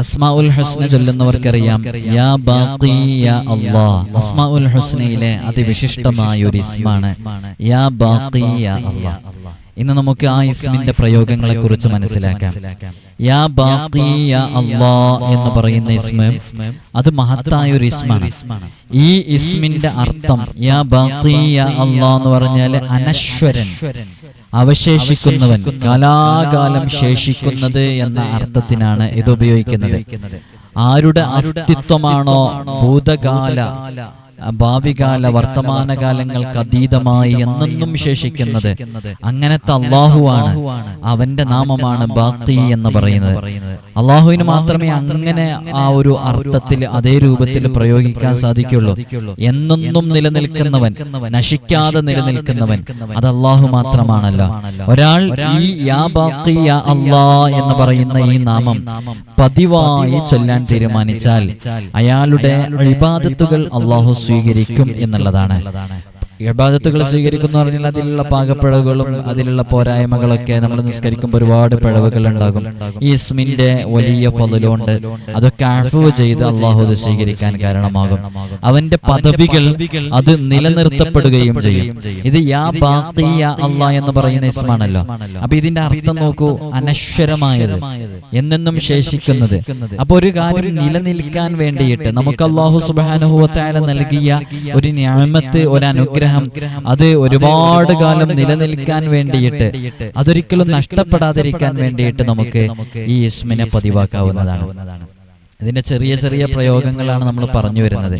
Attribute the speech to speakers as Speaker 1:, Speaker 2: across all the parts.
Speaker 1: അസ്മാ ഉൽ ഹുസ്ന ചൊല്ലുന്നവർക്കറിയാം യാ ബാഖി യാ അല്ലാഹ്. അസ്മാഉൽ ഹുസ്നയിലെ അതിവിശിഷ്ടമായ ഒരു ഇസ്മാണ് യാ ബാഖി യാ അല്ലാഹ്. ഇന്ന് നമുക്ക് ആ ഇസ്മിന്റെ പ്രയോഗങ്ങളെ കുറിച്ച് മനസ്സിലാക്കാം. യാ ബാഖി യാ അല്ലാ എന്ന് പറയുന്ന ഇസ്മ അത് മഹത്തായ ഒരു ഇസ്മാണ്. ഈ ഇസ്മിന്റെ അർത്ഥം യാ ബാഖി യാ അല്ലാ എന്ന് പറഞ്ഞാൽ അനശ്വരൻ. അവശേഷിക്കുന്നവൻ കാലാകാലം ശേഷിക്കുന്നത് എന്ന അർത്ഥത്തിനാണ് ഇത് ഉപയോഗിക്കുന്നത്. ആരുടെ അസ്തിത്വമാണോ ഭൂതകാല? ഭാവികാല വർത്തമാനകാലങ്ങൾക്ക് അതീതമായി എന്നെന്നും ശേഷിക്കുന്നത് അങ്ങനത്തെ അള്ളാഹുവാണ്. അവന്റെ നാമമാണ് ബാക്കി എന്ന് പറയുന്നത്. അള്ളാഹുവിന് മാത്രമേ അങ്ങനെ ആ ഒരു അർത്ഥത്തിൽ അതേ രൂപത്തിൽ പ്രയോഗിക്കാൻ സാധിക്കുള്ളൂ. എന്നെന്നും നിലനിൽക്കുന്നവൻ നശിക്കാതെ നിലനിൽക്കുന്നവൻ അത് അള്ളാഹു മാത്രമാണല്ലോ. ഒരാൾ ഈ യാ ബാക്കി യാ അള്ളാ എന്ന് പറയുന്ന ഈ നാമം പതിവായി ചൊല്ലാൻ തീരുമാനിച്ചാൽ അയാളുടെ ഇബാദത്തുകൾ അള്ളാഹു സ്വീകരിക്കും എന്നുള്ളതാണ്. ഇബാദത്തുകൾ സ്വീകരിക്കുന്നു പറഞ്ഞാൽ അതിലുള്ള പാകപ്പിഴവുകളും അതിലുള്ള പോരായ്മകളൊക്കെ നമ്മൾ നിസ്കരിക്കുമ്പോൾ ഒരുപാട് പിഴവുകൾ ഉണ്ടാകും. ഈ ഇസ്മിന്റെ വലിയ ഫലുണ്ട് അതൊക്കെ അഴവ് ചെയ്ത് അള്ളാഹു അത് സ്വീകരിക്കാൻ കാരണമാകും. അവന്റെ പദവികൾ അത് നിലനിർത്തപ്പെടുകയും ചെയ്യും. ഇത് യാ ബാക്കി അള്ളാഹ് എന്ന് പറയുന്ന ഇസ്മാണല്ലോ. അപ്പൊ ഇതിന്റെ അർത്ഥം നോക്കൂ അനശ്വരമായത് എന്നെന്നും ശേഷിക്കുന്നത്. അപ്പൊ ഒരു കാര്യം നിലനിൽക്കാൻ വേണ്ടിയിട്ട് നമുക്ക് അള്ളാഹു സുബാനുഭവത്തായ നൽകിയ ഒരു ഞാമത്ത് ഒരു അനുഗ്രഹം അത് ഒരുപാട് കാലം നിലനിൽക്കാൻ വേണ്ടിയിട്ട് അതൊരിക്കലും നഷ്ടപ്പെടാതിരിക്കാൻ വേണ്ടിയിട്ട് നമുക്ക് ഈ ഇസ്മിനെ പതിവാക്കാവുന്നതാണ്. ഇതിന്റെ ചെറിയ ചെറിയ പ്രയോഗങ്ങളാണ് നമ്മൾ പറഞ്ഞു വരുന്നത്.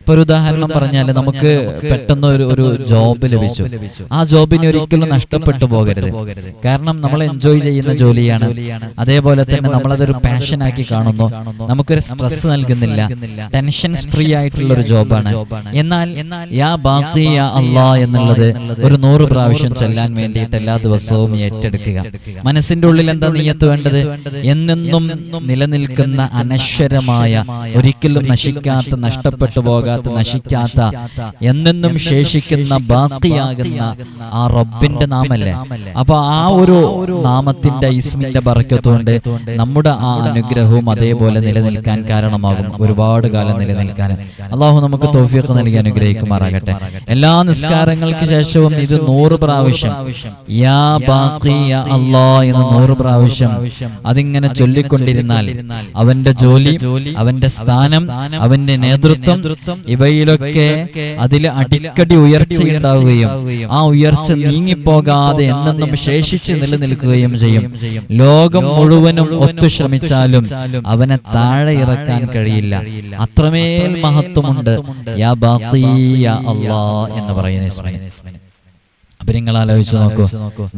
Speaker 1: ഇപ്പൊ ഒരു ഉദാഹരണം പറഞ്ഞാൽ നമുക്ക് പെട്ടെന്ന് ഒരു ഒരു ജോബ് ലഭിച്ചു. ആ ജോബിന് ഒരിക്കലും നഷ്ടപ്പെട്ടു പോകരുത്. കാരണം നമ്മൾ എൻജോയ് ചെയ്യുന്ന ജോലിയാണ്. അതേപോലെ തന്നെ നമ്മളതൊരു പാഷനാക്കി കാണുന്നു. നമുക്കൊരു സ്ട്രെസ് നൽകുന്നില്ല. ടെൻഷൻസ് ഫ്രീ ആയിട്ടുള്ള ഒരു ജോബാണ്. എന്നാൽ യാ ബാക്കി യാ അള്ളാ എന്നുള്ളത് ഒരു നൂറ് പ്രാവശ്യം ചെല്ലാൻ വേണ്ടിയിട്ട് എല്ലാ ദിവസവും ഏറ്റെടുക്കുക. മനസ്സിന്റെ ഉള്ളിൽ എന്താ നീയത്ത് വേണ്ടത്? എന്നെന്നും നിലനിൽക്കുന്ന അനശ്വരമായ ഒരിക്കലും നശിക്കാത്ത നഷ്ടപ്പെട്ടു പോകാത്ത നശിക്കാത്ത എന്നെന്നും ശേഷിക്കുന്ന ബാക്കിയാകുന്ന ആ റബ്ബിന്റെ നാമല്ലേ? അപ്പൊ ആ ഒരു നാമത്തിന്റെ ഇസ്മിന്റെ ബറക്കത്തുകൊണ്ട് നമ്മുടെ ആ അനുഗ്രഹവും അതേപോലെ നിലനിൽക്കാൻ കാരണമാകും ഒരുപാട് കാലം നിലനിൽക്കാൻ അള്ളാഹു നമുക്ക് തോഫിയൊക്കെ നൽകി അനുഗ്രഹിക്കുമാറാകട്ടെ. എല്ലാ നിസ്കാരങ്ങൾക്ക് ശേഷവും ഇത് നൂറ് പ്രാവശ്യം. യാ ബാക്കി യാ അള്ളാ എന്ന് നൂറ് പ്രാവശ്യം അതിങ്ങനെ ചൊല്ലിക്കൊണ്ടിരുന്നാൽ അവന്റെ ജോലി അവന്റെ സ്ഥാനം അവന്റെ നേതൃത്വം ഇവയിലൊക്കെ അതിൽ അടിക്കടി ഉയർച്ചയുണ്ടാവുകയും ആ ഉയർച്ച നീങ്ങിപ്പോകാതെ എന്നെന്നും ശേഷിച്ച് നിലനിൽക്കുകയും ചെയ്യും. ലോകം മുഴുവനും ഒത്തു ശ്രമിച്ചാലും അവനെ താഴെ ഇറക്കാൻ കഴിയില്ല. അത്രമേൽ മഹത്വമുണ്ട്. യാ അല്ലാ എന്ന് പറയുന്ന അപ്പൊ നിങ്ങൾ ആലോചിച്ച് നോക്കൂ.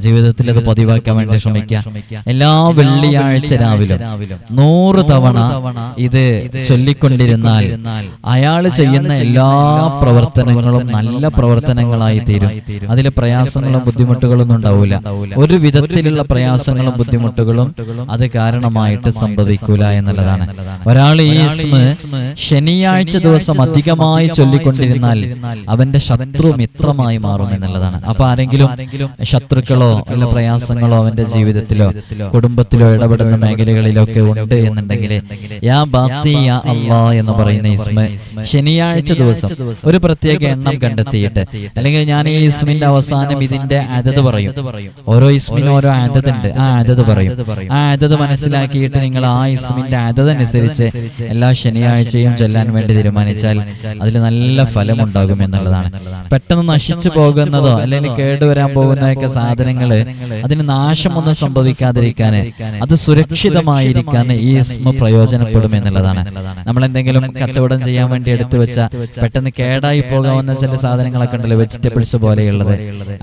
Speaker 1: ജീവിതത്തിൽ അത് പതിവാക്കാൻ വേണ്ടി ശ്രമിക്കുക. എല്ലാ വെള്ളിയാഴ്ച രാവിലെ നൂറ് തവണ ഇത് ചൊല്ലിക്കൊണ്ടിരുന്നാൽ അയാൾ ചെയ്യുന്ന എല്ലാ പ്രവർത്തനങ്ങളും നല്ല പ്രവർത്തനങ്ങളായി തീരും. അതിൽ പ്രയാസങ്ങളും ബുദ്ധിമുട്ടുകളൊന്നും ഉണ്ടാവില്ല ഒരു വിധത്തിലുള്ള പ്രയാസങ്ങളും ബുദ്ധിമുട്ടുകളും അത് കാരണമായിട്ട് സംഭവിക്കൂല എന്നുള്ളതാണ്. ഒരാൾ ഈ ഇസ്മ ശനിയാഴ്ച ദിവസം അധികമായി ചൊല്ലിക്കൊണ്ടിരുന്നാൽ അവന്റെ ശത്രു മിത്രമായി മാറും എന്നുള്ളതാണ്. അപ്പൊ ആരെങ്കിലും ശത്രുക്കളോ അല്ല പ്രയാസങ്ങളോ അവന്റെ ജീവിതത്തിലോ കുടുംബത്തിലോ ഇടപെടുന്ന മേഖലകളിലൊക്കെ ഉണ്ട് എന്നുണ്ടെങ്കിൽ യാ ബാത്തി യാ അള്ളാ എന്ന് പറയുന്ന ഇസ്മ ശനിയാഴ്ച ദിവസം ഒരു പ്രത്യേക എണ്ണം കണ്ടെത്തിയിട്ട് അല്ലെങ്കിൽ ഞാൻ ഈ ഇസ്മിന്റെ അവസാനം ഇതിന്റെ അതത് പറയും. ഓരോ ഇസ്മിനും ഓരോ അതത് ഉണ്ട്. ആ അതത് പറയും. ആ അതത് മനസ്സിലാക്കിയിട്ട് നിങ്ങൾ ആ ഇസ്മിന്റെ അതത് അനുസരിച്ച് എല്ലാ ശനിയാഴ്ചയും ചൊല്ലാൻ വേണ്ടി തീരുമാനിച്ചാൽ അതിൽ നല്ല ഫലം ഉണ്ടാകും എന്നുള്ളതാണ് പെട്ടെന്ന് നശിച്ചു പോകുന്നതോ അല്ലെങ്കിൽ കേടുവരാൻ പോകുന്നതൊക്കെ സാധനങ്ങൾ അതിന് നാശമൊന്നും സംഭവിക്കാതിരിക്കാൻ അത് സുരക്ഷിതമായിരിക്കാൻ ഈ ഇസ്മ പ്രയോജനപ്പെടും എന്നുള്ളതാണ്. നമ്മൾ എന്തെങ്കിലും കച്ചവടം ചെയ്യാൻ വേണ്ടി എടുത്തു വെച്ച പെട്ടെന്ന് കേടായി പോകാവുന്ന ചില സാധനങ്ങളൊക്കെ ഉണ്ടല്ലോ വെജിറ്റബിൾസ് പോലെയുള്ളത്.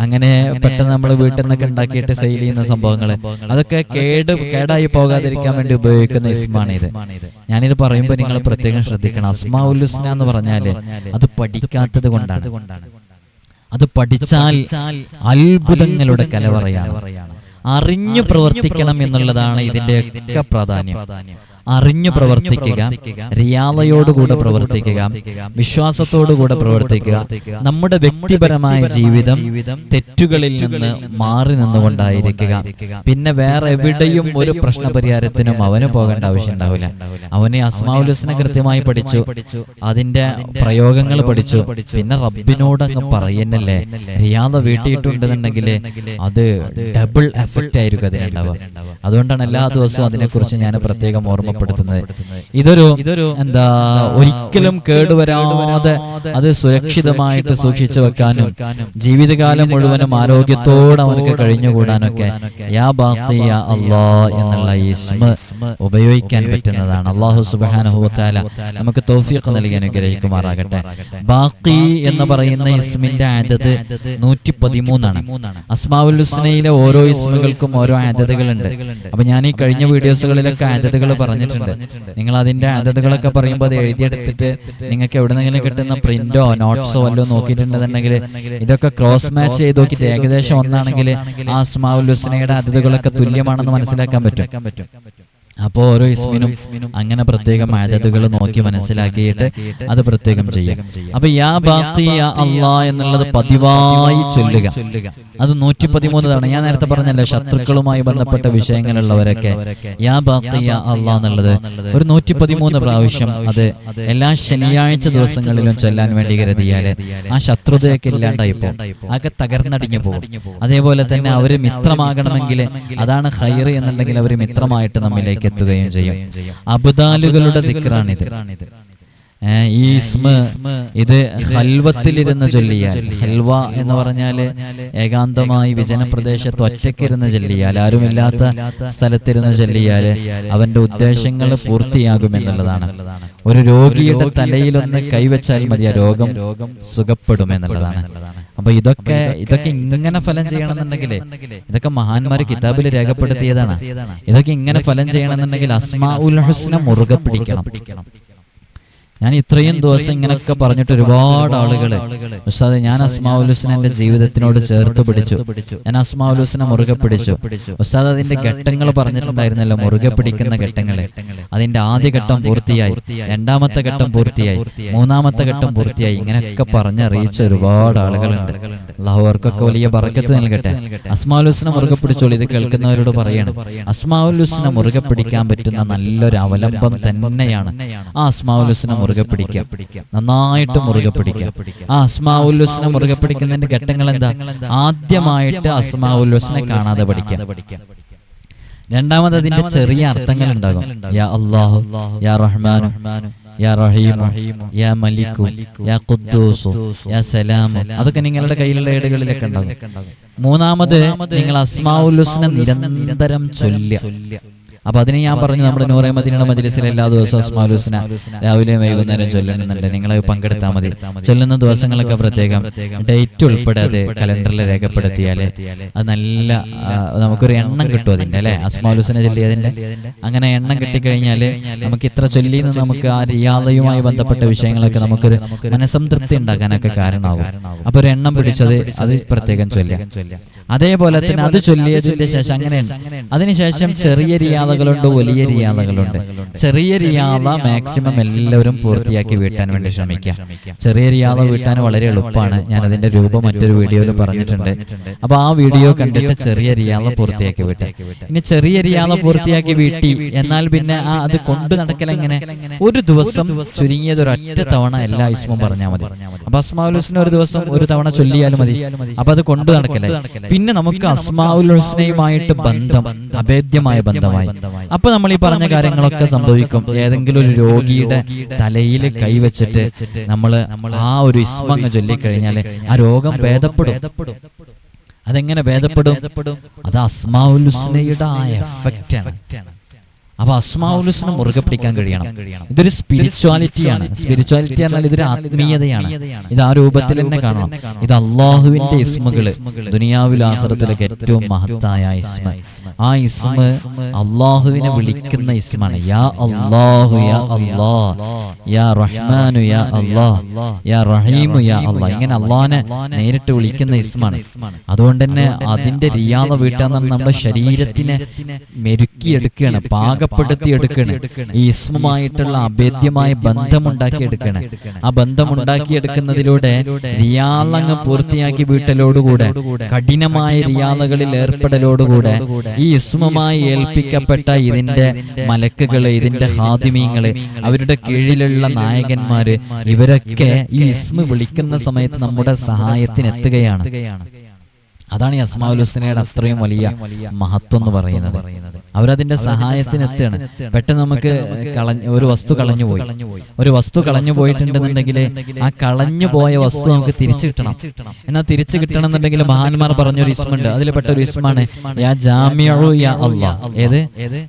Speaker 1: അങ്ങനെ പെട്ടെന്ന് നമ്മൾ വീട്ടിൽ നിന്നൊക്കെ ഉണ്ടാക്കിയിട്ട് സെയിൽ ചെയ്യുന്ന സംഭവങ്ങൾ അതൊക്കെ കേട് കേടായി പോകാതിരിക്കാൻ വേണ്ടി ഉപയോഗിക്കുന്ന ഇസ്മാണ് ഇത് ഞാനിത് പറയുമ്പോൾ നിങ്ങൾ പ്രത്യേകം ശ്രദ്ധിക്കണം. അസ്മാ ഉല്ലുസ്ന എന്ന് പറഞ്ഞാൽ അത് പഠിക്കാത്തത് കൊണ്ടാണ്. അത് പഠിച്ചാൽ അത്ഭുതങ്ങളുടെ കലവറയാണ്. അറിഞ്ഞു പ്രവർത്തിക്കണം എന്നുള്ളതാണ് ഇതിന്റെ ഒക്കെ പ്രാധാന്യം. അറിഞ്ഞു പ്രവർത്തിക്കുക റിയാലയോടുകൂടെ പ്രവർത്തിക്കുക വിശ്വാസത്തോടുകൂടെ പ്രവർത്തിക്കുക നമ്മുടെ വ്യക്തിപരമായ ജീവിതം തെറ്റുകളിൽ നിന്ന് മാറി നിന്നുകൊണ്ടായിരിക്കുക. പിന്നെ വേറെ എവിടെയും ഒരു പ്രശ്ന പരിഹാരത്തിനും അവന് പോകേണ്ട ആവശ്യം ഉണ്ടാവില്ല അവന് അസ്മാവുലസിനെ കൃത്യമായി പഠിച്ചു അതിന്റെ പ്രയോഗങ്ങൾ പഠിച്ചു പിന്നെ റബ്ബിനോട് അങ്ങ് പറയുന്നല്ലേ? റിയാദ വീട്ടിയിട്ടുണ്ടെന്നുണ്ടെങ്കിൽ അത് ഡബിൾ എഫക്റ്റ് ആയിരിക്കും അതിനുണ്ടാവുക. അതുകൊണ്ടാണ് എല്ലാ ദിവസവും അതിനെക്കുറിച്ച് ഞാൻ പ്രത്യേകം ഓർമ്മപ്പെടുത്തുന്നത്. ഇതൊരു എന്താ ഒരിക്കലും കേടുവരാതെ അത് സുരക്ഷിതമായിട്ട് സൂക്ഷിച്ചു വെക്കാനും ജീവിതകാലം മുഴുവനും ആരോഗ്യത്തോടെ അവനക്ക് കഴിഞ്ഞുകൂടാനൊക്കെ. യാ ബാത്തി യാ അല്ലാ എന്നുള്ള ഈ സ്മ ഉപയോഗിക്കാൻ പറ്റുന്നതാണ്. അള്ളാഹു സുബാനുഹുത്താല നമുക്ക് തോഫിയൊക്കെ നൽകി അനുഗ്രഹിക്കുമാറാകട്ടെ. ബാക്കി എന്ന് പറയുന്ന ഇസ്മിന്റെ ആദത് നൂറ്റി പതിമൂന്നാണ് അസ്മാവുൽ ഹുസ്നയിലെ ഓരോ ഇസ്മുകൾക്കും ഓരോ ആദതുകളുണ്ട്. അപ്പൊ ഞാൻ ഈ കഴിഞ്ഞ വീഡിയോസുകളിലൊക്കെ ആദതുകൾ പറഞ്ഞിട്ടുണ്ട്. നിങ്ങൾ അതിന്റെ അതതുകളൊക്കെ പറയുമ്പോൾ അത് എഴുതിയെടുത്തിട്ട് നിങ്ങൾക്ക് എവിടെന്നെങ്കിലും കിട്ടുന്ന പ്രിന്റോ നോട്ട്സോ വല്ലോ നോക്കിയിട്ടുണ്ടെന്നുണ്ടെങ്കിൽ ഇതൊക്കെ ക്രോസ് മാച്ച് ചെയ്ത് നോക്കിയിട്ട് ഏകദേശം ഒന്നാണെങ്കിൽ ആ അസ്മാവുൽ ഹുസ്നയുടെ അതതുകളൊക്കെ തുല്യമാണെന്ന് മനസ്സിലാക്കാൻ പറ്റും. അപ്പോൾ ഓരോ ഇസ്മിനും അങ്ങനെ പ്രത്യേകം ആദതുകൾ നോക്കി മനസ്സിലാക്കിയിട്ട് അത് പ്രത്യേകം ചെയ്യാം. അപ്പൊ യാ ബാക്കി യാ അള്ളാ എന്നുള്ളത് പതിവായി ചൊല്ലുക. അത് നൂറ്റി പതിമൂന്ന് തവണ. ഞാൻ നേരത്തെ പറഞ്ഞല്ലോ ശത്രുക്കളുമായി ബന്ധപ്പെട്ട വിഷയങ്ങളുള്ളവരൊക്കെ യാ ബാക്കി യാ അള്ളാ എന്നുള്ളത് ഒരു നൂറ്റി പതിമൂന്ന് പ്രാവശ്യം അത് എല്ലാ ശനിയാഴ്ച ദിവസങ്ങളിലും ചൊല്ലാൻ വേണ്ടി കരുതിയാൽ ആ ശത്രുതയൊക്കെ ഇല്ലാണ്ടായി പോകും. അതൊക്കെ തകർന്നടിഞ്ഞു പോകും. അതേപോലെ തന്നെ അവർ മിത്രമാകണമെങ്കിൽ അതാണ് ഹൈർ എന്നുണ്ടെങ്കിൽ അവർ മിത്രമായിട്ട് നമ്മിലേക്ക് എത്തുകയും ചെയ്യും. അബുദാലുകളുടെ ദിക്റാണിത്. ഈ ഇസ്മ ഇത് ഹൽവത്തിലിരുന്ന് ചൊല്ലിയാൽ ഹൽവ എന്ന് പറഞ്ഞാൽ ഏകാന്തമായി വിജന പ്രദേശത്ത് ഒറ്റക്കിരുന്ന് ചൊല്ലിയാൽ ആരുമില്ലാത്ത സ്ഥലത്തിരുന്ന് ചൊല്ലിയാൽ അവന്റെ ഉദ്ദേശങ്ങൾ പൂർത്തിയാകുമെന്നുള്ളതാണ് ഒരു രോഗിയുടെ തലയിലൊന്ന് കൈവച്ചാൽ മതി ആ രോഗം സുഖപ്പെടും എന്നുള്ളതാണ്. അപ്പൊ ഇതൊക്കെ ഇതൊക്കെ ഇങ്ങനെ ഫലം ചെയ്യണമെന്നുണ്ടെങ്കിൽ ഇതൊക്കെ മഹാന്മാര് കിതാബിൽ രേഖപ്പെടുത്തിയതാണ്. ഇതൊക്കെ ഇങ്ങനെ ഫലം ചെയ്യണമെന്നുണ്ടെങ്കിൽ അസ്മാ ഉൽ ഹുസ്ന മുറുകെ പിടിക്കണം. ഞാൻ ഇത്രയും ദിവസം ഇങ്ങനെയൊക്കെ പറഞ്ഞിട്ട് ഒരുപാട് ആളുകൾ ഉസ്താദ് ഞാൻ അസ്മാവുലുസിനെ എന്റെ ജീവിതത്തിനോട് ചേർത്ത് പിടിച്ചു. ഞാൻ അസ്മാവുലുസിനെ മുറുകെ പിടിച്ചു. ഉസ്താദ് അതിന്റെ ഘട്ടങ്ങൾ പറഞ്ഞിട്ടുണ്ടായിരുന്നല്ലോ മുറുകെ പിടിക്കുന്ന ഘട്ടങ്ങൾ അതിന്റെ ആദ്യ ഘട്ടം പൂർത്തിയായി. രണ്ടാമത്തെ ഘട്ടം പൂർത്തിയായി. മൂന്നാമത്തെ ഘട്ടം പൂർത്തിയായി. ഇങ്ങനെയൊക്കെ പറഞ്ഞറിയിച്ച ഒരുപാട് ആളുകളുണ്ട്. അള്ളാഹു അവർക്കൊക്കെ വലിയ ബറക്കത്ത് നൽകട്ടെ. അസ്മാവുലുസിനെ മുറുകെ പിടിച്ചോളൂ ഇത് കേൾക്കുന്നവരോട് പറയണം അസ്മാവുലുസിനെ മുറുകെ പിടിക്കാൻ പറ്റുന്ന നല്ലൊരു അവലംബം തന്നെയാണ് ആ അസ്മാവുലുസിനെ മുറുകെ പിടിക്കാം. നന്നായിട്ട് മുറുകെ പിടിക്കാം. ആ അസ്മാ അസ്മാവുല്ലുസിനെ മുറുകെ പിടിക്കുന്നതിന്റെ ഘട്ടങ്ങൾ എന്താ ആദ്യമായിട്ട് അസ്മാ അസ്മാവുല്ലുസിനെ കാണാതെ പഠിക്കാം. രണ്ടാമത് അതിന്റെ ചെറിയ അർത്ഥങ്ങൾ ഉണ്ടാകും യാ അള്ളാഹു യാ റഹ്മാനു യാ റഹീമു യാ മലിക്കു യാ ഖുദ്ദൂസു യാ സലാമു. അതൊക്കെ നിങ്ങളുടെ കയ്യിലുള്ള ഏടുകളിലൊക്കെ ഉണ്ടാകും. മൂന്നാമത് നിങ്ങൾ അസ്മാവുല്ലുസിനെ നിരന്തരം ചൊല്ലുക. അപ്പൊ അതിനെ ഞാൻ പറഞ്ഞു നമ്മുടെ നൂറേ മദീനയുടെ മജ്ലിസിൽ എല്ലാ ദിവസവും സ്മാലൂസിന രാവിലെ വൈകുന്നേരം ചൊല്ലണമെന്നുണ്ട് നിങ്ങൾ പങ്കെടുത്താൽ മതി. ചൊല്ലുന്ന ദിവസങ്ങളൊക്കെ പ്രത്യേകം ഡേറ്റ് ഉൾപ്പെടെ അത് കലണ്ടറിൽ രേഖപ്പെടുത്തിയാൽ അത് നല്ല നമുക്കൊരു എണ്ണം കിട്ടും അതിന്റെ അല്ലെ? അസ്മാലുസിനെ ചൊല്ലിയതിന്റെ അങ്ങനെ എണ്ണം കിട്ടിക്കഴിഞ്ഞാൽ നമുക്ക് ഇത്ര ചൊല്ലിന്ന് നമുക്ക് ആ റിയാദയുമായി ബന്ധപ്പെട്ട വിഷയങ്ങളൊക്കെ നമുക്കൊരു മനസംതൃപ്തി ഉണ്ടാക്കാനൊക്കെ കാരണമാകും. അപ്പൊ ഒരു എണ്ണം പിടിച്ചത് അത് പ്രത്യേകം ചൊല്ലുക. അതേപോലെ തന്നെ അത് ചൊല്ലിയതിന്റെ ശേഷം അങ്ങനെയുണ്ട്. അതിനുശേഷം ചെറിയ റിയാദകളുണ്ട് വലിയ റിയാദകളുണ്ട്. ചെറിയ റിയാദ മാക്സിമം എല്ലാവരും പൂർത്തിയാക്കി വീട്ടാൻ വേണ്ടി ശ്രമിക്കുക ചെറിയ റിയാദ വീട്ടാൻ വളരെ എളുപ്പമാണ്. ഞാൻ അതിന്റെ രൂപം മറ്റൊരു വീഡിയോയിൽ പറഞ്ഞിട്ടുണ്ട്. അപ്പൊ ആ വീഡിയോ കണ്ടിട്ട് ചെറിയ റിയാദ പൂർത്തിയാക്കി വീട്ടെ. ഇനി ചെറിയ റിയാദ പൂർത്തിയാക്കി വീട്ടി. എന്നാൽ പിന്നെ ആ അത് കൊണ്ടു നടക്കൽ എങ്ങനെ? ഒരു ദിവസം ചുരുങ്ങിയത് ഒരൊറ്റ തവണ എല്ലാ ഇസ്മും പറഞ്ഞാൽ മതി. അപ്പൊ അസ്മാഉൽ ഹുസ്ന ഒരു ദിവസം ഒരു തവണ ചൊല്ലിയാലും മതി. അപ്പൊ അത് കൊണ്ടു നടക്കലായി പിന്നെ നമുക്ക് അസ്മാഉൽ ഹുസ്നയുമായിട്ട് ബന്ധം അഭേദ്യമായ ബന്ധമായി അപ്പൊ നമ്മൾ ഈ പറഞ്ഞ കാര്യങ്ങളൊക്കെ സംഭവിക്കും. ഏതെങ്കിലും ഒരു രോഗിയുടെ തലയിൽ കൈവച്ചിട്ട് നമ്മൾ ആ ഒരു ഇസ്മങ്ങ് ചൊല്ലിക്കഴിഞ്ഞാൽ ആ രോഗം ഭേദപ്പെടും. അതെങ്ങനെ ഭേദപ്പെടും? അത് അസ്മാഉൽ ഹുസ്നയുടെ ആ എഫക്റ്റ് ആണ് അപ്പൊ അസ്മാവുലുസിനെ മുറുകെ പിടിക്കാൻ കഴിയണം. ഇതൊരു സ്പിരിച്വാലിറ്റിയാണ് സ്പിരിച്വാലിറ്റി എന്നാൽ ഇതൊരു ആത്മീയതയാണ്. ഇത് ആ രൂപത്തിൽ തന്നെ കാണണം. ഇത് അള്ളാഹുവിന്റെ ഇസ്മകൾ ദുനിയാവിൽ ആഹ്റത്തിലൊക്കെ ഏറ്റവും മഹത്തായ ഇസ്മ. ആ ഇസ്മ അള്ളാഹുവിനെ വിളിക്കുന്ന ഇസ്മാണ്. യാ അള്ളാഹു യാ അള്ളാ യാ റഹ്മാനു യാ അള്ളാ യാ റഹീമു യാ അള്ളാ ഇങ്ങനെ അള്ളാഹിനെ നേരിട്ട് വിളിക്കുന്ന ഇസ്മാണ്. അതുകൊണ്ട് തന്നെ അതിന്റെ റിയാദ വീട്ടാന്ന് നമ്മുടെ ശരീരത്തിനെ മെരുക്കിയെടുക്കുകയാണ്. പാക പാകപ്പെടുത്തി ഈസ്മുമായിട്ടുള്ള ഈ ഇസ്മുമായിട്ടുള്ള അഭേദ്യമായ ബന്ധമുണ്ടാക്കിയെടുക്കണേ. ആ ബന്ധമുണ്ടാക്കിയെടുക്കുന്നതിലൂടെ റിയാലങ്ങ് പൂർത്തിയാക്കി വീട്ടലോടുകൂടെ കഠിനമായ റിയാലകളിൽ ഏർപ്പെടലോടുകൂടെ ഈ ഇസ്മുമായി ഏൽപ്പിക്കപ്പെട്ട ഇതിന്റെ മലക്കുകൾ ഇതിന്റെ ഹാദിമീങ്ങൾ അവരുടെ കീഴിലുള്ള നായകന്മാര് ഇവരൊക്കെ ഈ ഇസ്മ വിളിക്കുന്ന സമയത്ത് നമ്മുടെ സഹായത്തിന് എത്തുകയാണ് അതാണ് ഈ അസ്മാഉൽ ഹുസ്നയുടെ അത്രയും വലിയ മഹത്വം എന്ന് പറയുന്നത്. അവരതിന്റെ സഹായത്തിന് എത്തുകയാണ് പെട്ടെന്ന് നമുക്ക് കളഞ്ഞ ഒരു വസ്തു കളഞ്ഞു പോയി ഒരു വസ്തു കളഞ്ഞു പോയിട്ടുണ്ടെന്നുണ്ടെങ്കിൽ ആ കളഞ്ഞു പോയ വസ്തു നമുക്ക് തിരിച്ചു കിട്ടണം. എന്നാൽ തിരിച്ചു കിട്ടണം എന്നുണ്ടെങ്കിൽ മഹാന്മാർ പറഞ്ഞൊരു ഇസ്മുണ്ട്. അതിൽ പെട്ട ഒരു ഇസ്മാണ് യാ ജാമിയു യാ അല്ലാ. ഏത്?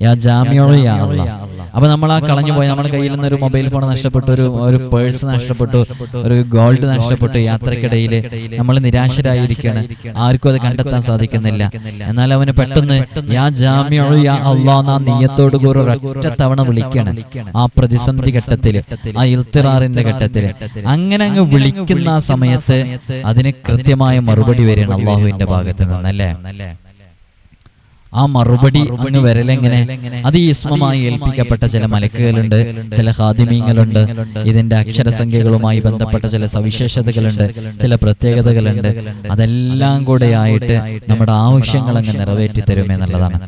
Speaker 1: യാ ജാമിയു യാ അല്ലാ. അപ്പൊ നമ്മൾ ആ കളഞ്ഞു പോയി. നമ്മുടെ കയ്യിൽ നിന്ന് ഒരു മൊബൈൽ ഫോൺ നഷ്ടപ്പെട്ടു ഒരു ഒരു പേഴ്സ് നഷ്ടപ്പെട്ടു ഒരു ഗോൾഡ് നഷ്ടപ്പെട്ടു യാത്രക്കിടയിൽ നമ്മൾ നിരാശരായിരിക്കുകയാണ് ആർക്കും അത് കണ്ടെത്താൻ സാധിക്കുന്നില്ല. എന്നാൽ അവന് പെട്ടെന്ന് യാ ജാമ്യോ യാ നീയത്തോട് കൂടെ ഒരൊറ്റ തവണ വിളിക്കണം. ആ പ്രതിസന്ധി ഘട്ടത്തിൽ ആ ഇൽത്തിറാറിന്റെ ഘട്ടത്തിൽ അങ്ങനെ അങ്ങ് വിളിക്കുന്ന ആ സമയത്ത് അതിന് കൃത്യമായ മറുപടി വരികയാണ് അള്ളാഹുവിന്റെ ഭാഗത്ത് നിന്നല്ലേ? ആ മറുപടി അങ്ങ് വരലെങ്ങനെ? അത് ഈ ഇസ്മമായി ഏൽപ്പിക്കപ്പെട്ട ചില മലക്കുകളുണ്ട് ചില ഹാദിമീങ്ങളുണ്ട് ഇതിന്റെ അക്ഷരസംഖ്യകളുമായി ബന്ധപ്പെട്ട ചില സവിശേഷതകളുണ്ട് ചില പ്രത്യേകതകളുണ്ട്. അതെല്ലാം കൂടെ ആയിട്ട് നമ്മുടെ ആവശ്യങ്ങൾ അങ്ങ് നിറവേറ്റി തരുമെന്നുള്ളതാണ്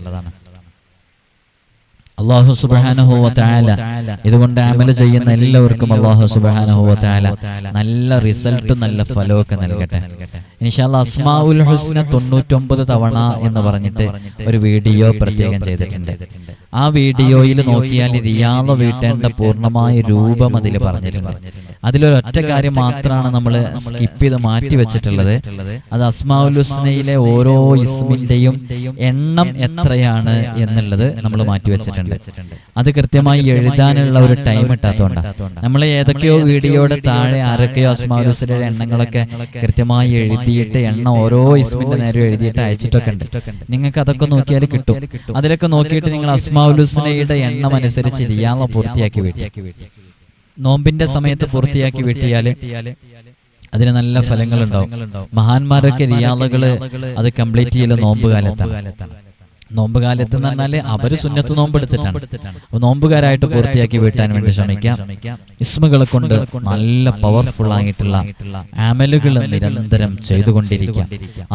Speaker 1: അള്ളാഹു സുബാനഹുവ താല ഇതുകൊണ്ട് അമൽ ചെയ്യുന്ന എല്ലാവർക്കും അള്ളാഹു സുബാനഹുവ താല നല്ല റിസൾട്ടും നല്ല ഫലമൊക്കെ നൽകട്ടെ. ഇൻഷാല്ല അസ്മാഉൽ ഹുസ്ന തൊണ്ണൂറ്റൊമ്പത് തവണ എന്ന് പറഞ്ഞിട്ട് ഒരു വീഡിയോ പ്രത്യേകം ചെയ്തിട്ടുണ്ട്. ആ വീഡിയോയിൽ നോക്കിയാൽ റിയാദ വീട്ടേണ്ട പൂർണമായ രൂപം അതിൽ പറഞ്ഞിട്ടുണ്ട്. അതിലൊരൊറ്റ കാര്യം മാത്രമാണ് നമ്മൾ സ്കിപ്പ് ചെയ്ത് മാറ്റി വെച്ചിട്ടുള്ളത്. അത് അസ്മാഉൽ ഹുസ്നയിലെ ഓരോ ഇസ്മിന്റെയും എണ്ണം എത്രയാണ് എന്നുള്ളത് നമ്മൾ മാറ്റി വെച്ചിട്ടുണ്ട് അത് കൃത്യമായി എഴുതാനുള്ള ഒരു ടൈം ഇട്ടാത്തോണ്ട. നമ്മൾ ഏതൊക്കെയോ വീഡിയോയുടെ താഴെ ആരൊക്കെയോ ഹുസ്നയുടെ എണ്ണങ്ങളൊക്കെ കൃത്യമായി എഴുതിയിട്ട് എണ്ണ ഓരോ ഇസ്മിന്റെ നേരം എഴുതിയിട്ട് അയച്ചിട്ടൊക്കെ ഉണ്ട്. നിങ്ങൾക്ക് അതൊക്കെ നോക്കിയാൽ കിട്ടും. അതിലൊക്കെ നോക്കിയിട്ട് നിങ്ങൾ അസ്മാഉൽ ഹുസ്നയുടെ എണ്ണം അനുസരിച്ച് ഇയാളെ പൂർത്തിയാക്കി വീട്ടി നോമ്പിന്റെ സമയത്ത് പൂർത്തിയാക്കി വീട്ടിയാൽ അതിന് നല്ല ഫലങ്ങളുണ്ടാവും. മഹാന്മാരൊക്കെ റിയാളുകൾ അത് കംപ്ലീറ്റ് ചെയ്യൽ നോമ്പ് കാലത്താണ്. നോമ്പ് കാലത്ത് എന്ന് പറഞ്ഞാൽ അവർ സുന്നത്ത് നോമ്പ് എടുത്തിട്ടാണ് അപ്പൊ നോമ്പുകാരായിട്ട് പൂർത്തിയാക്കി വീട്ടാൻ വേണ്ടി ശ്രമിക്കാം. ഇസ്മുകളെ കൊണ്ട് നല്ല പവർഫുൾ ആയിട്ടുള്ള ആമലുകൾ നിരന്തരം ചെയ്തുകൊണ്ടിരിക്കുക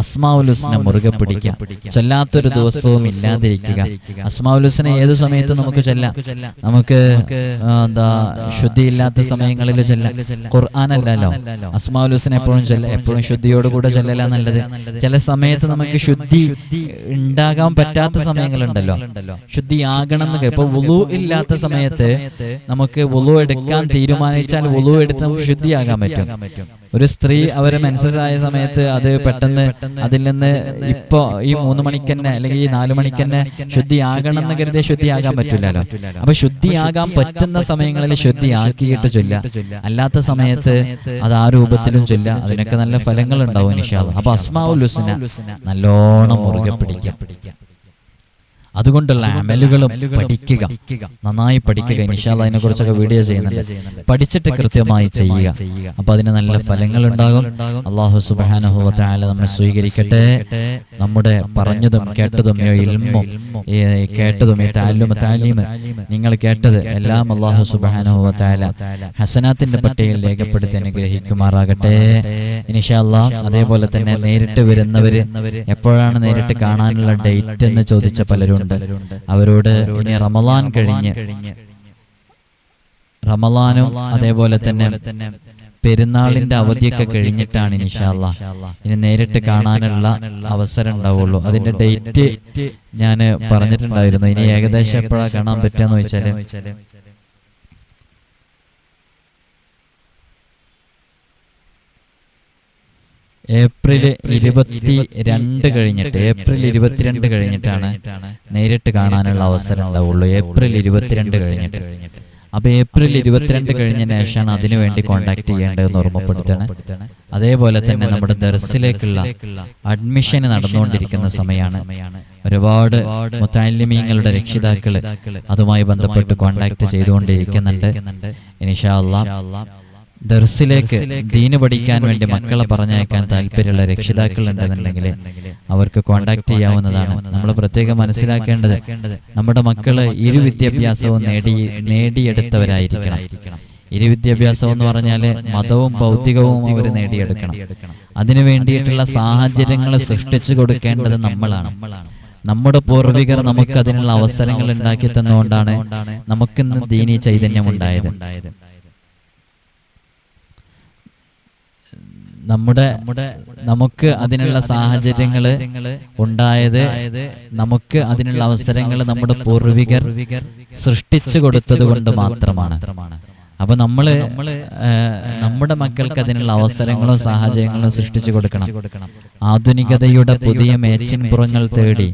Speaker 1: അസ്മാവുലുസിനെ മുറുകെ പിടിക്കുക ചൊല്ലാത്തൊരു ദിവസവും ഇല്ലാതിരിക്കുക. അസ്മാവുലുസിനെ ഏത് സമയത്തും നമുക്ക് ചെല്ലാം. നമുക്ക് എന്താ എന്താ ശുദ്ധിയില്ലാത്ത സമയങ്ങളിൽ ചെല്ലാം. ഖുർആാനല്ലല്ലോ അസ്മാവുലുസിനെ എപ്പോഴും ചെല്ലാം എപ്പോഴും ശുദ്ധിയോടുകൂടെ ചെല്ലല നല്ലത്. ചില സമയത്ത് നമുക്ക് ശുദ്ധി ഉണ്ടാകാൻ പറ്റാത്ത സമയങ്ങളുണ്ടല്ലോ. ശുദ്ധിയാകണം എന്ന് ഇപ്പൊ വുളു ഇല്ലാത്ത സമയത്ത് നമുക്ക് വുളു എടുക്കാൻ തീരുമാനിച്ചാൽ വുളു എടുത്ത് നമുക്ക് ശുദ്ധിയാകാൻ പറ്റും. ഒരു സ്ത്രീ അവരെ മെൻസസ് ആയ സമയത്ത് അത് പെട്ടെന്ന് അതിൽ നിന്ന് ഇപ്പോ ഈ മൂന്ന് മണിക്ക് തന്നെ അല്ലെങ്കിൽ ഈ നാലു മണിക്ക് തന്നെ ശുദ്ധിയാകണം എന്ന് കരുതിയ ശുദ്ധിയാകാൻ പറ്റില്ലല്ലോ. അപ്പൊ ശുദ്ധിയാകാൻ പറ്റുന്ന സമയങ്ങളിൽ ശുദ്ധിയാക്കിയിട്ട് ചൊല്ല. അല്ലാത്ത സമയത്ത് അത് ആ രൂപത്തിലും ചൊല്ല. അതിനൊക്കെ നല്ല ഫലങ്ങൾ ഉണ്ടാവും നിഷാദ് അപ്പൊ അസ്മാവുൽ ഹുസ്ന നല്ലോണം മുറുകെ പിടിക്കാം. അതുകൊണ്ടുള്ള അമലുകളും പഠിക്കുക. നന്നായി പഠിക്കുക. ഇൻഷാല്ല അതിനെ കുറിച്ചൊക്കെ വീഡിയോ ചെയ്യുന്നുണ്ട്. പഠിച്ചിട്ട് കൃത്യമായി ചെയ്യുക. അപ്പൊ അതിന് നല്ല ഫലങ്ങൾ ഉണ്ടാകും അള്ളാഹു സുബാനഹുല നമ്മെ സ്വീകരിക്കട്ടെ. നമ്മുടെ പറഞ്ഞതും കേട്ടതും ഇൽമും കേട്ടതും ഈ താലും താലീമ് നിങ്ങൾ കേട്ടത് എല്ലാം അള്ളാഹു സുബാനഹുല ഹസനാത്തിന്റെ പട്ടികയിൽ രേഖപ്പെടുത്തി അനുഗ്രഹിക്കുമാറാകട്ടെ. ഇനിഷല്ല അതേപോലെ തന്നെ നേരിട്ട് വരുന്നവര് എപ്പോഴാണ് നേരിട്ട് കാണാനുള്ള ഡേറ്റ് എന്ന് ചോദിച്ച പലരുണ്ട് അവരോട് ഇനി റമലാൻ കഴിഞ്ഞ് റമലാനും അതേപോലെ തന്നെ പെരുന്നാളിന്റെ അവധിയൊക്കെ കഴിഞ്ഞിട്ടാണ് ഇനിഷാല്ല ഇനി നേരിട്ട് കാണാനുള്ള അവസരം ഉണ്ടാവുള്ളൂ. അതിന്റെ ഡേറ്റ് ഞാൻ പറഞ്ഞിട്ടുണ്ടായിരുന്നു. ഇനി ഏകദേശം എപ്പോഴാണ് കാണാൻ പറ്റുക എന്ന് വെച്ചാൽ ഏപ്രിൽ ഇരുപത്തി രണ്ട് കഴിഞ്ഞിട്ട് ഏപ്രിൽ ഇരുപത്തിരണ്ട് കഴിഞ്ഞിട്ടാണ് നേരിട്ട് കാണാനുള്ള അവസരം ഉണ്ടാവുള്ളൂ ഏപ്രിൽ ഇരുപത്തിരണ്ട് കഴിഞ്ഞിട്ട്. അപ്പോൾ ഏപ്രിൽ ഇരുപത്തിരണ്ട് കഴിഞ്ഞ ശേഷമാണ് അതിനു വേണ്ടി കോണ്ടാക്ട് ചെയ്യേണ്ടതെന്ന് ഓർമ്മപ്പെടുത്തണം അതേപോലെ തന്നെ നമ്മുടെ ദർസിലേക്കുള്ള അഡ്മിഷൻ നടന്നുകൊണ്ടിരിക്കുന്ന സമയമാണ് ഒരുപാട് മുത്താലിമീങ്ങളുടെ രക്ഷിതാക്കൾ അതുമായി ബന്ധപ്പെട്ട് കോണ്ടാക്ട് ചെയ്തുകൊണ്ടിരിക്കുന്നുണ്ട്. ഇനിഷാ അള്ളാ ദർസിലേക്ക് ദീന് പഠിക്കാൻ വേണ്ടി മക്കളെ പറഞ്ഞയക്കാൻ താല്പര്യമുള്ള രക്ഷിതാക്കൾ ഉണ്ടെന്നുണ്ടെങ്കിൽ അവർക്ക് കോണ്ടാക്ട് ചെയ്യാവുന്നതാണ്. നമ്മൾ പ്രത്യേകം മനസ്സിലാക്കേണ്ടത് നമ്മുടെ മക്കൾ ഇരു വിദ്യാഭ്യാസവും നേടി നേടിയെടുത്തവരായിരിക്കണം. ഇരു വിദ്യാഭ്യാസം എന്ന് പറഞ്ഞാൽ മതവും ഭൗതികവും അവർ നേടിയെടുക്കണം. അതിനു വേണ്ടിയിട്ടുള്ള സാഹചര്യങ്ങൾ സൃഷ്ടിച്ചു കൊടുക്കേണ്ടത് നമ്മളാണ്. നമ്മുടെ പൂർവികർ നമുക്ക് അതിനുള്ള അവസരങ്ങൾ ഉണ്ടാക്കി തന്നുകൊണ്ടാണ് നമുക്കിന്ന് ദീനി ചൈതന്യം ഉണ്ടായത് നമ്മുടെ നമുക്ക് അതിനുള്ള സാഹചര്യങ്ങൾ ഉണ്ടായത് നമുക്ക് അതിനുള്ള അവസരങ്ങൾ നമ്മുടെ പൂർവികർ സൃഷ്ടിച്ചു കൊടുത്തത് കൊണ്ട് മാത്രമാണ്. അപ്പൊ നമ്മൾ ഏ, നമ്മുടെ മക്കൾക്ക് അതിനുള്ള അവസരങ്ങളും സാഹചര്യങ്ങളും സൃഷ്ടിച്ചു കൊടുക്കണം. ആധുനികതയുടെ പുതിയ മേച്ചിൻപുറങ്ങൾ തേടി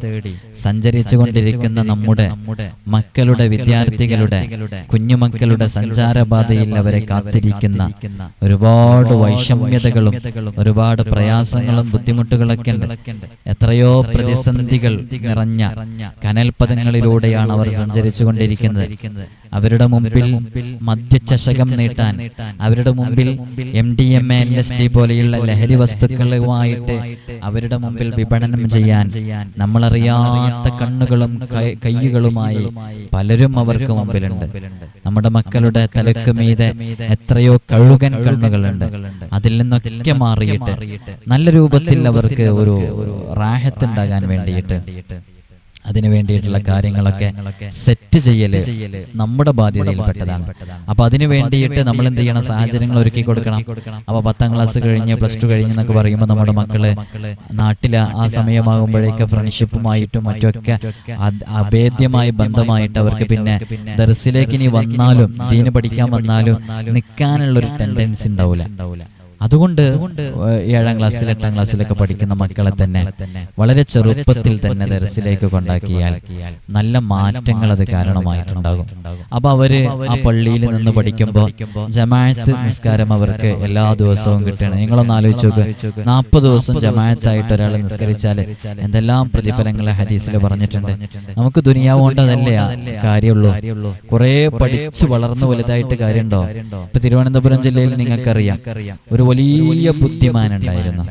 Speaker 1: സഞ്ചരിച്ചു കൊണ്ടിരിക്കുന്ന നമ്മുടെ മക്കളുടെ വിദ്യാർത്ഥികളുടെ കുഞ്ഞുമക്കളുടെ സഞ്ചാരപാതയിൽ അവരെ കാത്തിരിക്കുന്ന ഒരുപാട് വൈഷമ്യതകളും ഒരുപാട് പ്രയാസങ്ങളും ബുദ്ധിമുട്ടുകളൊക്കെ ഉണ്ട്. എത്രയോ പ്രതിസന്ധികൾ നിറഞ്ഞ കനൽപദങ്ങളിലൂടെയാണ് അവർ സഞ്ചരിച്ചു കൊണ്ടിരിക്കുന്നത്. അവരുടെ മുമ്പിൽ മദ്യചഷകം നീട്ടാൻ അവരുടെ മുമ്പിൽ M D M L S D പോലെയുള്ള ലഹരി വസ്തുക്കളുമായിട്ട് അവരുടെ മുമ്പിൽ വിപണനം ചെയ്യാൻ നമ്മളറിയാത്ത കണ്ണുകളും കൈകളുമായി പലരും അവർക്ക് മുമ്പിലുണ്ട്. നമ്മുടെ മക്കളുടെ തലക്ക് മീതെ എത്രയോ കഴുകൻ കണ്ണുകളുണ്ട്. അതിൽ നിന്നൊക്കെ മാറിയിട്ട് നല്ല രൂപത്തിൽ അവർക്ക് ഒരു റാഹത്തുണ്ടാകാൻ വേണ്ടിയിട്ട് അതിനു വേണ്ടിയിട്ടുള്ള കാര്യങ്ങളൊക്കെ സെറ്റ് ചെയ്യൽ നമ്മുടെ ബാധ്യതയിൽപ്പെട്ടതാണ്. അപ്പൊ അതിനു വേണ്ടിയിട്ട് നമ്മൾ എന്ത് ചെയ്യണം? സാഹചര്യങ്ങൾ ഒരുക്കി കൊടുക്കണം. അപ്പൊ പത്താം ക്ലാസ് കഴിഞ്ഞ് പ്ലസ് ടു കഴിഞ്ഞ് എന്നൊക്കെ പറയുമ്പോൾ നമ്മുടെ മക്കൾ നാട്ടിലെ ആ സമയമാകുമ്പോഴേക്ക് ഫ്രണ്ട്ഷിപ്പുമായിട്ടും മറ്റൊക്കെ അഭേദ്യമായ ബന്ധമായിട്ട് അവർക്ക് പിന്നെ ദർസിലേക്ക് ഇനി വന്നാലും ദീന് പഠിക്കാൻ വന്നാലും നിൽക്കാനുള്ള ഒരു ടെൻഡൻസി ഉണ്ടാവില്ല അതുകൊണ്ട് ഏഴാം ക്ലാസ്സിൽ എട്ടാം ക്ലാസ്സിലൊക്കെ പഠിക്കുന്ന മക്കളെ തന്നെ വളരെ ചെറുപ്പത്തിൽ തന്നെ ദർസിലേക്ക് കൊണ്ടാക്കിയാൽ നല്ല മാറ്റങ്ങൾ അത് കാരണമായിട്ടുണ്ടാകും. അപ്പൊ അവർ ആ പള്ളിയിൽ നിന്ന് പഠിക്കുമ്പോൾ ജമാഅത്ത് നിസ്കാരം അവർക്ക് എല്ലാ ദിവസവും കിട്ടണം. നിങ്ങളൊന്ന് ആലോചിച്ചു നോക്ക്. നാൽപ്പത് ദിവസം ജമാഅത്തായിട്ട് ഒരാൾ നിസ്കരിച്ചാൽ എന്തെല്ലാം പ്രതിഫലങ്ങൾ ഹദീസിൽ പറഞ്ഞിട്ടുണ്ട്. നമുക്ക് ദുനിയാവ് കൊണ്ട് അതല്ലേ കാര്യമുള്ളൂ. കുറെ പഠിച്ചു വളർന്നു വലുതായിട്ട് കാര്യമുണ്ടോ? ഇപ്പൊ തിരുവനന്തപുരം ജില്ലയിൽ നിങ്ങൾക്കറിയാം. ഒരു വലിയ ബുദ്ധിമാനുണ്ടായിരുന്നു.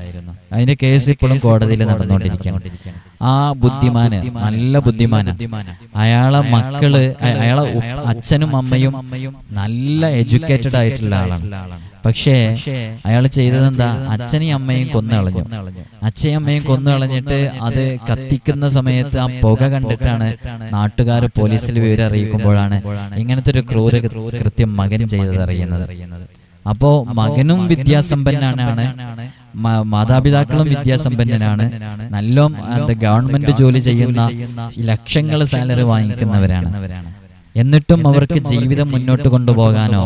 Speaker 1: അതിന്റെ കേസ് ഇപ്പോഴും കോടതിയിൽ നടന്നുകൊണ്ടിരിക്കണം ആ ബുദ്ധിമാന് നല്ല ബുദ്ധിമാന് അയാളെ മക്കൾ അയ- അയാളെ അച്ഛനും അമ്മയും നല്ല എഡ്യൂക്കേറ്റഡ് ആയിട്ടുള്ള ആളാണ്. പക്ഷേ അയാൾ ചെയ്തത് എന്താ? അച്ഛനെയും അമ്മയും കൊന്നു കളഞ്ഞു അച്ഛയും അമ്മയും കൊന്നു കളഞ്ഞിട്ട് അത് കത്തിക്കുന്ന സമയത്ത് ആ പുക കണ്ടിട്ടാണ് നാട്ടുകാർ പോലീസിൽ വിവരം അറിയിക്കുമ്പോഴാണ് ഇങ്ങനത്തെ ഒരു ക്രൂര കൃത്യം മകൻ ചെയ്തത് അറിയുന്നത്. അപ്പോ മകനും വിദ്യാസമ്പന്നനാണ്. മാതാപിതാക്കളും വിദ്യാസമ്പന്നനാണ്. നല്ല എന്താ ഗവൺമെന്റ് ജോലി ചെയ്യുന്ന ലക്ഷങ്ങൾ സാലറി വാങ്ങിക്കുന്നവരാണ്. എന്നിട്ടും അവർക്ക് ജീവിതം മുന്നോട്ട് കൊണ്ടുപോകാനോ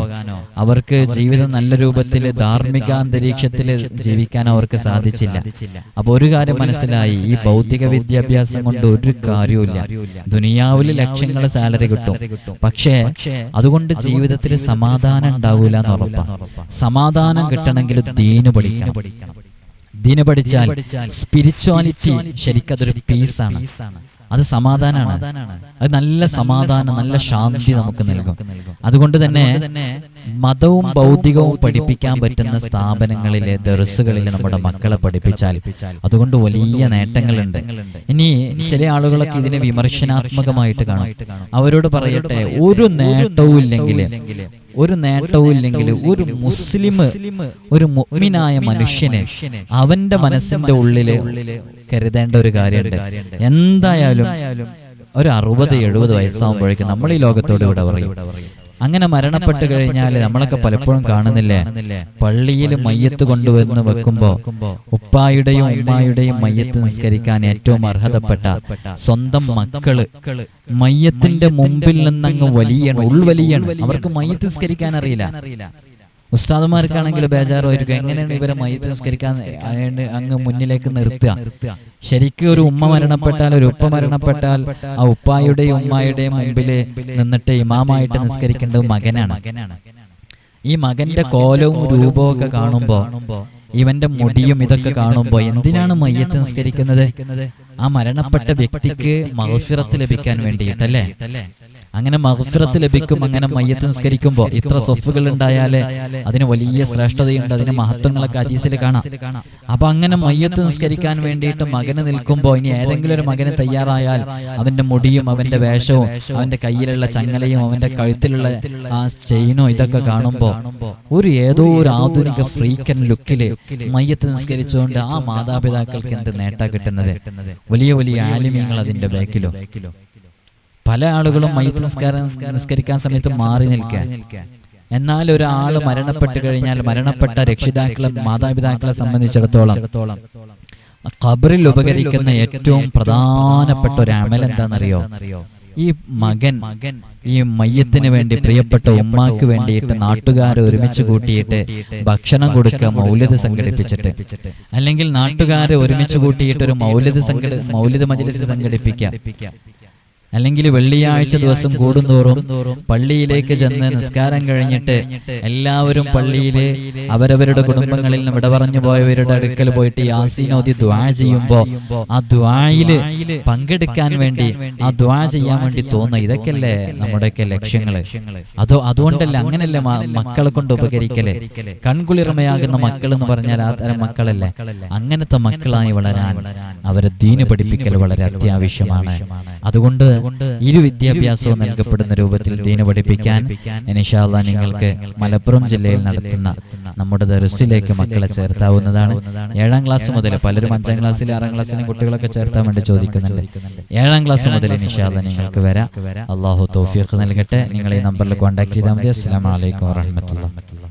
Speaker 1: അവർക്ക് ജീവിതം നല്ല രൂപത്തിൽ ധാർമ്മിക അന്തരീക്ഷത്തിൽ ജീവിക്കാനോ അവർക്ക് സാധിച്ചില്ല. അപ്പൊ ഒരു കാര്യം മനസ്സിലായി ഈ ഭൗതിക വിദ്യാഭ്യാസം കൊണ്ട് ഒരു കാര്യവുമില്ല. ദുനിയാവിൽ ലക്ഷങ്ങൾ സാലറി കിട്ടും. പക്ഷേ അതുകൊണ്ട് ജീവിതത്തിൽ സമാധാനം ഉണ്ടാവില്ല എന്ന് ഉറപ്പാണ് സമാധാനം കിട്ടണമെങ്കിൽ ദീന് പഠിക്കണം. ദീന് പഠിച്ചാൽ സ്പിരിച്വാലിറ്റി ശരിക്കതൊരു പീസാണ് അത് സമാധാനമാണ് അത് നല്ല സമാധാനം നല്ല ശാന്തി നമുക്ക് നൽകും. അതുകൊണ്ട് തന്നെ മതവും ഭൗതികവും പഠിപ്പിക്കാൻ പറ്റുന്ന സ്ഥാപനങ്ങളിലെ ദർസുകളിൽ നമ്മുടെ മക്കളെ പഠിപ്പിച്ചാൽ അതുകൊണ്ട് വലിയ നേട്ടങ്ങളുണ്ട്. ഇനി ചില ആളുകളൊക്കെ ഇതിനെ വിമർശനാത്മകമായിട്ട് കാണും. അവരോട് പറയട്ടെ ഒരു നേട്ടവും ഇല്ലെങ്കിൽ ഒരു നേട്ടവും ഇല്ലെങ്കിൽ ഒരു മുസ്ലിം ഒരു മുഅ്മിനായ മനുഷ്യന് അവന്റെ മനസ്സിന്റെ ഉള്ളിൽ കരുതേണ്ട ഒരു കാര്യമുണ്ട്. എന്തായാലും ഒരു അറുപത് എഴുപത് വയസ്സാകുമ്പോഴേക്കും നമ്മൾ ഈ ലോകത്തോട് ഇവിടെ പറയും. അങ്ങനെ മരണപ്പെട്ട് കഴിഞ്ഞാൽ നമ്മളൊക്കെ പലപ്പോഴും കാണുന്നില്ലേ? പള്ളിയിൽ മയ്യത്ത് കൊണ്ടുവന്ന് വെക്കുമ്പോ ഉപ്പായുടെയും ഉമ്മായുടെയും മയ്യത്ത് നിസ്കരിക്കാൻ ഏറ്റവും അർഹതപ്പെട്ട സ്വന്തം മക്കൾ. മയ്യത്തിന്റെ മുമ്പിൽ നിന്നങ്ങ് വലിയാണ് ഉൾവലിയാണ് അവർക്ക് മയ്യത്ത് നിസ്കരിക്കാൻ അറിയില്ല. ഉസ്താദുമാർക്കാണെങ്കിൽ ബേജാറായിരിക്കും. എങ്ങനെയാണ് ഇവരെ മയ്യത്ത് നിസ്കരിക്കാൻ അങ്ങ് മുന്നിലേക്ക് നിർത്തുക. ശരിക്കും ഒരു ഉമ്മ മരണപ്പെട്ടാൽ ഒരു ഉപ്പ മരണപ്പെട്ടാൽ ആ ഉപ്പായുടെയും ഉമ്മായുടെയും മുമ്പിൽ നിന്നിട്ട് ഇമാമായിട്ട് നിസ്കരിക്കേണ്ടത് മകനാണ്. ഈ മകന്റെ കോലവും രൂപവും ഒക്കെ കാണുമ്പോ ഇവന്റെ മുടിയും ഇതൊക്കെ കാണുമ്പോ എന്തിനാണ് മയ്യത്ത് നിസ്കരിക്കുന്നത്? ആ മരണപ്പെട്ട വ്യക്തിക്ക് മഹഫിറത്ത് ലഭിക്കാൻ വേണ്ടിയിട്ടല്ലേ? അങ്ങനെ മഹഫിറത്ത് ലഭിക്കും അങ്ങനെ മയ്യത്ത് നിസ്കരിക്കുമ്പോൾ ഇത്ര സൊഫുകൾ ഉണ്ടായാലേ അതിന് വലിയ ശ്രേഷ്ഠതയുണ്ട് അതിന് മഹത്വങ്ങളൊക്കെ അതീസിൽ കാണാം. അപ്പൊ അങ്ങനെ മയ്യത്ത് നിസ്കരിക്കാൻ വേണ്ടിയിട്ട് മകന് നിൽക്കുമ്പോൾ ഇനി ഏതെങ്കിലും ഒരു മകന് തയ്യാറായാൽ അവന്റെ മുടിയും അവന്റെ വേഷവും അവന്റെ കയ്യിലുള്ള ചങ്ങലയും അവന്റെ കഴുത്തിലുള്ള ആ ചെയിനോ ഇതൊക്കെ കാണുമ്പോൾ ഒരു ഏതോ ഒരു ആധുനിക ഫ്രീക്കൻ ലുക്കിൽ മയ്യത്ത് നിസ്കരിച്ചുകൊണ്ട് ആ മാതാപിതാക്കൾക്ക് എന്ത് നേട്ടം കിട്ടുന്നത്? വലിയ വലിയ ആലിമ്യങ്ങൾ അതിന്റെ ബാക്കിലോ? പല ആളുകളും മയ്യത്ത് നിസ്കാരം നിസ്കരിക്കാൻ സമയത്ത് മാറി നിൽക്കുക. എന്നാൽ ഒരാൾ മരണപ്പെട്ട് കഴിഞ്ഞാൽ മരണപ്പെട്ട രക്ഷിതാക്കളെ മാതാപിതാക്കളെ സംബന്ധിച്ചിടത്തോളം ഖബറിൽ ഉപകരിക്കുന്ന ഏറ്റവും പ്രധാനപ്പെട്ട ഒരു അമൽ എന്താണെന്നറിയോ? ഈ മകൻ ഈ മയ്യത്തിന് വേണ്ടി പ്രിയപ്പെട്ട ഉമ്മാക്ക് വേണ്ടിയിട്ട് നാട്ടുകാരെ ഒരുമിച്ച് കൂട്ടിയിട്ട് ഭക്ഷണം കൊടുക്കുക മൗല്യത സംഘടിപ്പിച്ചിട്ട് അല്ലെങ്കിൽ നാട്ടുകാരെ ഒരുമിച്ച് കൂട്ടിയിട്ട് ഒരു മൗല്യത സംഘടി മൗല്യത മജ്ലിസ് സംഘടിപ്പിക്കുക അല്ലെങ്കിൽ വെള്ളിയാഴ്ച ദിവസം കൂടുന്തോറും പള്ളിയിലേക്ക് ചെന്ന് നിസ്കാരം കഴിഞ്ഞിട്ട് എല്ലാവരും പള്ളിയിലെ അവരവരുടെ കുടുംബങ്ങളിൽ നിന്ന് വിട പറഞ്ഞു പോയവരുടെ അടുക്കൽ പോയിട്ട് യാസീനോദി ദ്വാ ചെയ്യുമ്പോൾ ആ ദ്വായിൽ പങ്കെടുക്കാൻ വേണ്ടി ആ ദ്വാ ചെയ്യാൻ വേണ്ടി തോന്നുക ഇതൊക്കെയല്ലേ നമ്മുടെയൊക്കെ ലക്ഷ്യങ്ങൾ? അതോ അതുകൊണ്ടല്ല അങ്ങനല്ലേ മക്കളെ കൊണ്ട് ഉപകരിക്കൽ? കൺകുളിർമയാകുന്ന മക്കൾ എന്ന് പറഞ്ഞാൽ ആ തരം മക്കളല്ലേ? അങ്ങനത്തെ മക്കളായി വളരാൻ അവരെ ദീന് പഠിപ്പിക്കൽ വളരെ അത്യാവശ്യമാണ്. അതുകൊണ്ട് ഇരു വിദ്യാഭ്യാസവും നൽകപ്പെടുന്ന രൂപത്തിൽ ദീന പഠിപ്പിക്കാൻ നിഷാല നിങ്ങൾക്ക് മലപ്പുറം ജില്ലയിൽ നടത്തുന്ന നമ്മുടെ ദർസിലേക്ക് മക്കളെ ചേർത്താവുന്നതാണ്. ഏഴാം ക്ലാസ് മുതൽ പലരും അഞ്ചാം ക്ലാസ്സിൽ ആറാം ക്ലാസ്സിലും കുട്ടികളൊക്കെ ചേർത്താൻ വേണ്ടി ചോദിക്കുന്നുണ്ട്. ഏഴാം ക്ലാസ് മുതൽ നിഷാല നിങ്ങൾക്ക് വരാം. അള്ളാഹു തോഫിയൊക്കെ നൽകട്ടെ. നിങ്ങൾ ഈ നമ്പറിൽ കോൺടാക്ട് ചെയ്താൽ മതി. അസ്സാം വലൈക്കും വറഹ്മത്തുള്ളാഹി.